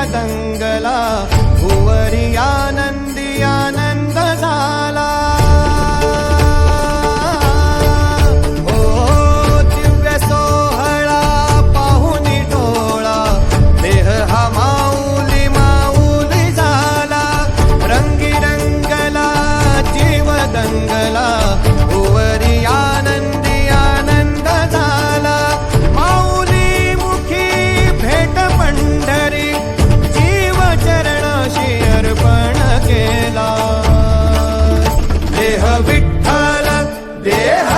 பதங்களா Derra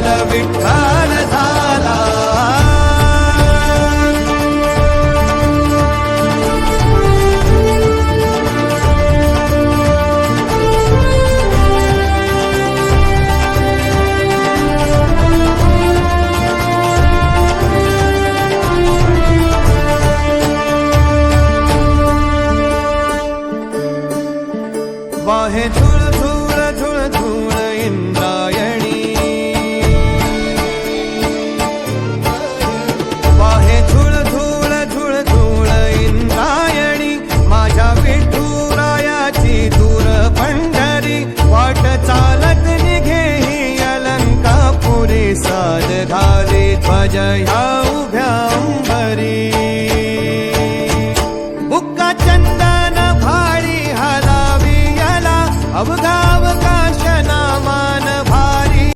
Vitthal Vitthal झाला वाहे झूल ya